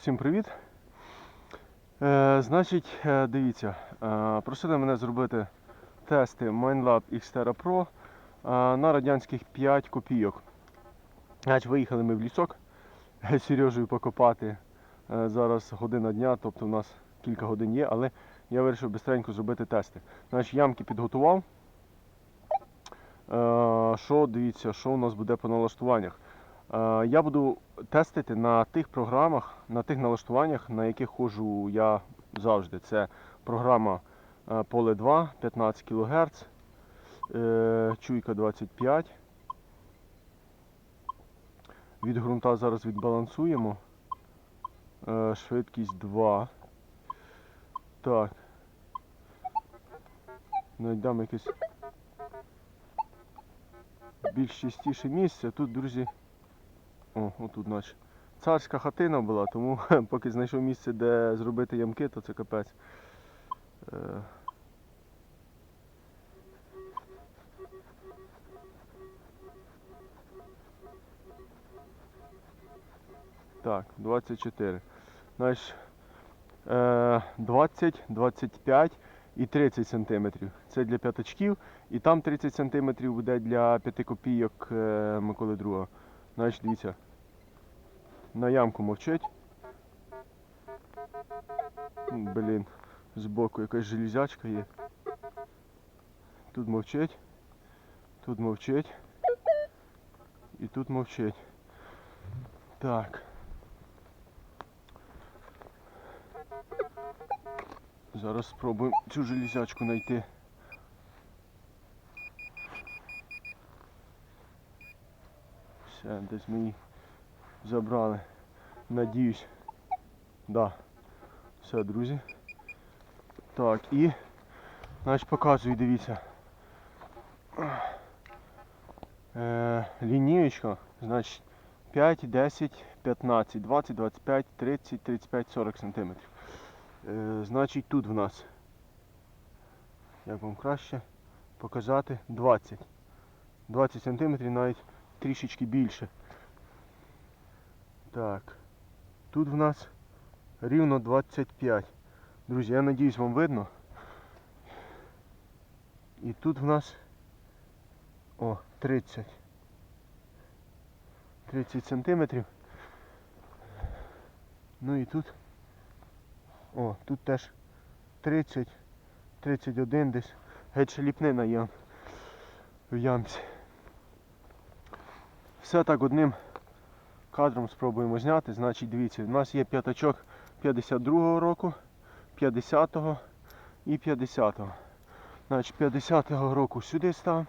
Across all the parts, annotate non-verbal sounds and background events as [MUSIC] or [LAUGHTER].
усім привіт. Е, значить, е, дивіться, е, просили мене зробити тести MineLab Xterra Pro е, на радянських 5 копійок. Значить, виїхали ми в лісок з Сережею покопати. Е, зараз година дня, тобто у нас кілька годин є, але я вирішив швидко зробити тести. Значить, ямки підготував. Е, Що дивіться, що у нас буде по налаштуваннях? Я буду тестити на тих програмах, на тих налаштуваннях, на яких ходжу я завжди. Це програма е, Поле 2, 15 кГц, чуйка 25. Від ґрунта зараз відбалансуємо. Е, Швидкість 2. Так. Знайдемо якесь більш чистіше місце. Тут, друзі, о, отут наче. Царська хатина була, тому [LAUGHS] поки знайшов місце, де зробити ямки, то це капець. Е, Так, 24. Значить, е, 20, 25 і 30 сантиметрів. Це для п'ятачків. І там 30 сантиметрів буде для 5 копійок е, Миколи II. Значить, дивіться. На ямку мовчить. Блін, збоку якась железячка є. Тут мовчить. Тут мовчить. І тут мовчить. Так. Зараз спробуємо цю железячку знайти. Десь ми її забрали. Надіюсь. Да. Все, друзі. Так, і значить показую, дивіться. Е, лінієчка, значить 5, 10, 15, 20, 25, 30, 35, 40 сантиметрів. Е, значить тут в нас, як вам краще показати, 20. 20 сантиметрів навіть трішечки більше. Так. Тут в нас рівно 25. Друзі, я надіюсь вам видно. І тут в нас о, 30. 30 сантиметрів. Ну і тут. О, тут теж 30, 31 десь. Геть ще ліпнина є в ямці. Все так одним кадром спробуємо зняти. Значить, дивіться, у нас є п'ятачок 52-го року, 50-го і 50-го. Значить, 50-го року сюди став,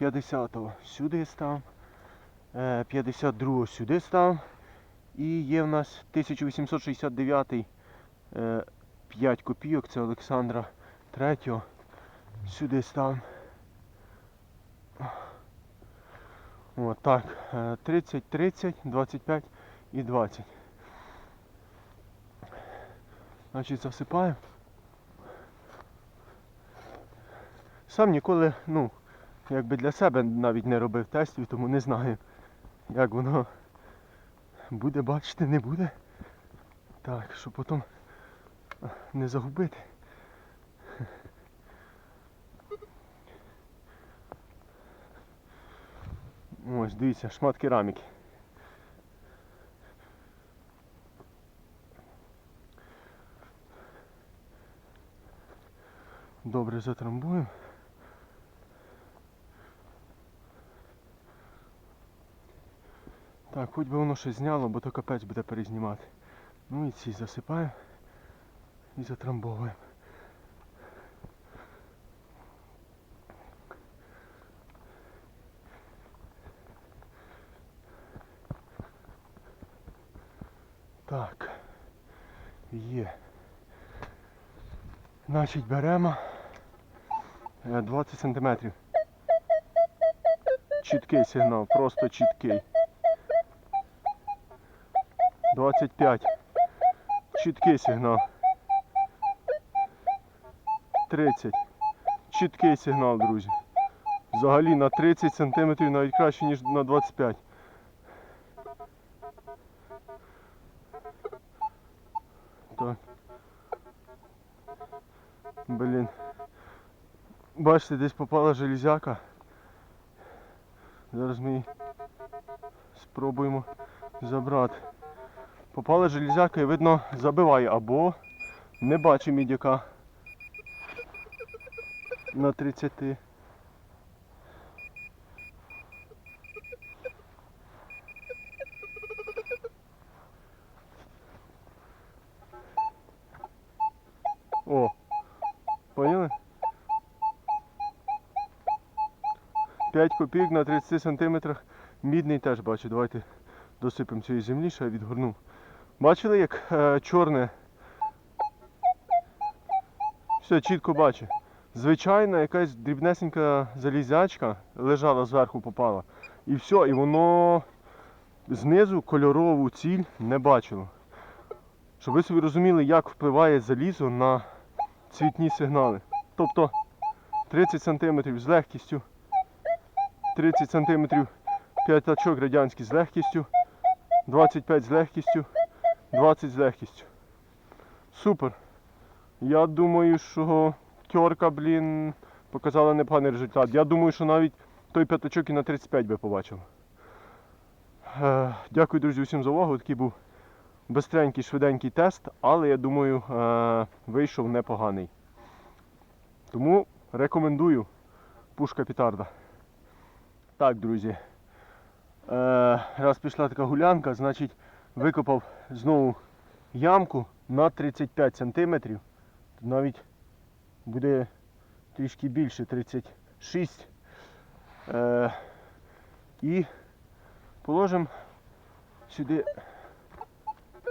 50-го сюди став, е, 52-го сюди став. І є в нас 1869 е, 5 копійок, це Олександра 3 сюди став. От так, е, 30, 30, 25 і 20. Значить, засипаємо. Сам ніколи, ну, якби для себе навіть не робив тестів, тому не знаю, як воно буде бачити, не буде. Так, щоб потім не загубити. Ось, дивіться, шмат кераміки. Добре затрамбуємо. Так, хоч би воно щось зняло, бо то капець буде перезнімати. Ну і ці засипаємо і затрамбовуємо. Так. Є. Значить беремо е, 20 сантиметрів. Чіткий сигнал, просто чіткий. 25. Чіткий сигнал. 30. Чіткий сигнал, друзі. Взагалі на 30 см навіть краще, ніж на 25. Блін. Бачите, десь попала железяка. Зараз ми спробуємо забрати. Попала железяка і видно забиває або не бачу мідяка на 30. О, поняли? 5 копійок на 30 сантиметрах. Мідний теж бачу. Давайте досипемо цієї землі, що я відгорнув. Бачили, як е, чорне? Все, чітко бачу. Звичайна якась дрібнесенька залізячка лежала зверху, попала. І все, і воно знизу кольорову ціль не бачило. Щоб ви собі розуміли, як впливає залізо на цвітні сигнали. Тобто 30 см з легкістю, 30 см п'ятачок радянський з легкістю, 25 з легкістю, 20 з легкістю. Супер. Я думаю, що тьорка, блін, показала непоганий результат. Я думаю, що навіть той п'ятачок і на 35 би побачив. Е, Дякую, друзі, усім за увагу. Такий був бистренький, швиденький тест, але я думаю, е, вийшов непоганий. Тому рекомендую пушка пітарда. Так, друзі. Е, раз пішла така гулянка, значить викопав знову ямку на 35 см. Навіть буде трішки більше 36. Е, і положимо сюди.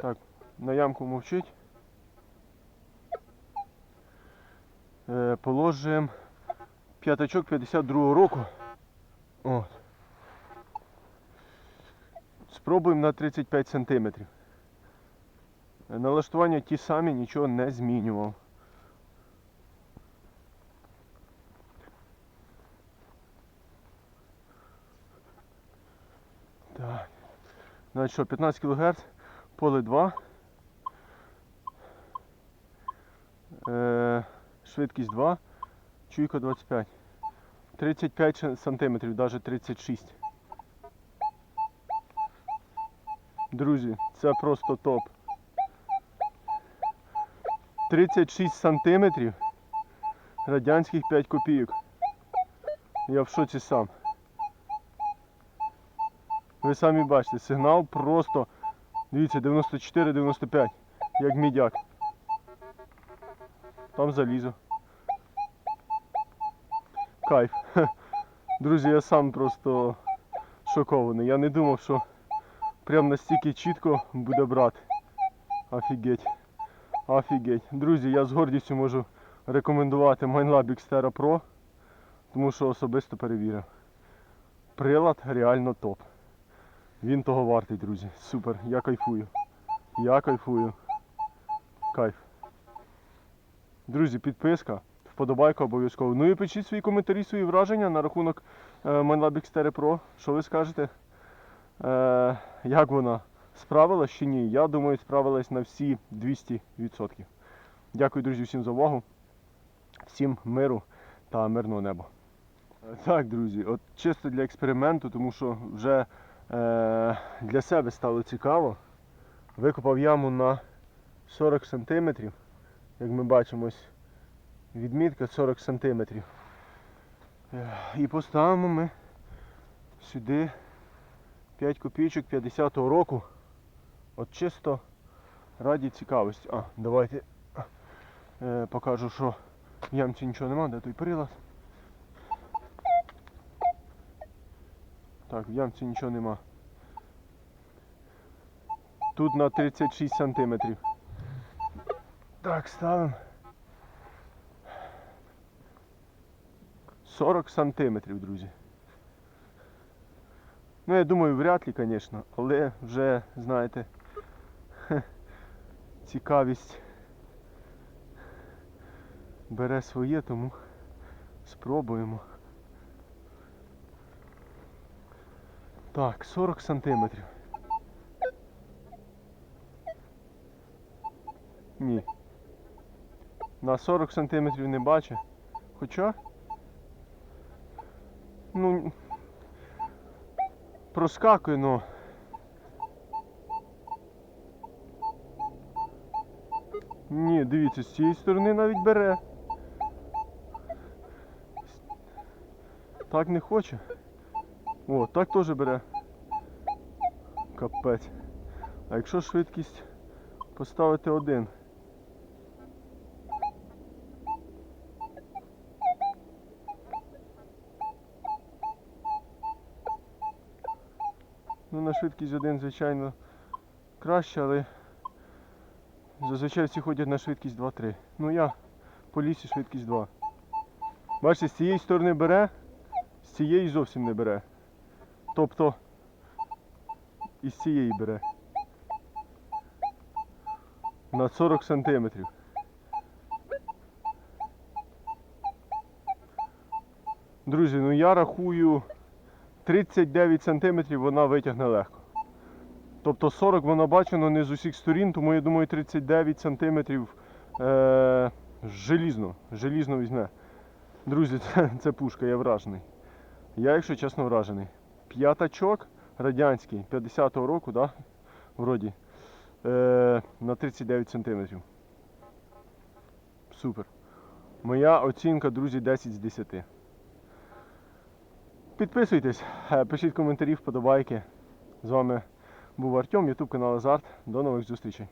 Так, на ямку мовчить. Е, положимо п'ятачок 52 року. От. Спробуємо на 35 см. Налаштування ті самі, нічого не змінював. Так. Значить що, 15 кГц, поле 2. Е, швидкість 2, чуйка 25. 35 см, навіть 36. Друзі, це просто топ. 36 сантиметрів. Радянських 5 копійок. Я в шоці сам. Ви самі бачите, сигнал просто, дивіться, 94-95, як мідяк. Там залізо. Кайф. [LAUGHS] Друзі, я сам просто шокований. Я не думав, що прям настільки чітко буде брати. Офігеть. Офігеть. Друзі, я з гордістю можу рекомендувати MineLab Xterra Pro, тому що особисто перевірив. Прилад реально топ. Він того вартий, друзі. Супер. Я кайфую. Я кайфую. Кайф. Друзі, підписка, вподобайка обов'язково. Ну і пишіть свої коментарі, свої враження на рахунок MineLab Xterra Pro. Що ви скажете? Е, як вона? Справилась чи ні? Я думаю, справилась на всі 200%. Дякую, друзі, всім за увагу. Всім миру та мирного неба. Так, друзі, от чисто для експерименту, тому що вже е, для себе стало цікаво. Викопав яму на 40 см. Як ми бачимо, ось відмітка 40 см. І поставимо ми сюди 5 копійочок 50-го року. От чисто раді цікавості. А, давайте е, покажу, що в ямці нічого нема, де той прилад. Так, в ямці нічого нема. Тут на 36 сантиметрів. Так, ставимо. 40 сантиметрів, друзі. Ну, я думаю, вряд ли, звісно, але вже, знаєте, [LAUGHS] цікавість бере своє, тому спробуємо. Так, 40 сантиметрів. Ні. На 40 см не бачить. Хоча. Ну. Проскакує, ну. Ні, дивіться, з цієї сторони навіть бере. Так не хоче. О, так теж бере. Капець. А якщо швидкість поставити один? Ну, на швидкість один, звичайно, краще, але зазвичай всі ходять на швидкість 2-3. Ну я по лісі швидкість 2. Бачите, з цієї сторони бере, з цієї зовсім не бере. Тобто із цієї бере. На 40 сантиметрів. Друзі, ну я рахую 39 сантиметрів вона витягне легко. Тобто 40 вона бачена не з усіх сторін, тому я думаю 39 сантиметрів е- желізно, желізно візьме. Друзі, [LAUGHS] це, це пушка, я вражений. Я, якщо чесно, вражений. П'ятачок радянський 50-го року, да? Вроді. Е, на 39 сантиметрів. Супер. Моя оцінка, друзі, 10 з 10. Підписуйтесь, е, пишіть коментарі, вподобайки. З вами був Артем, Ютуб канал Азарт. До нових зустрічей.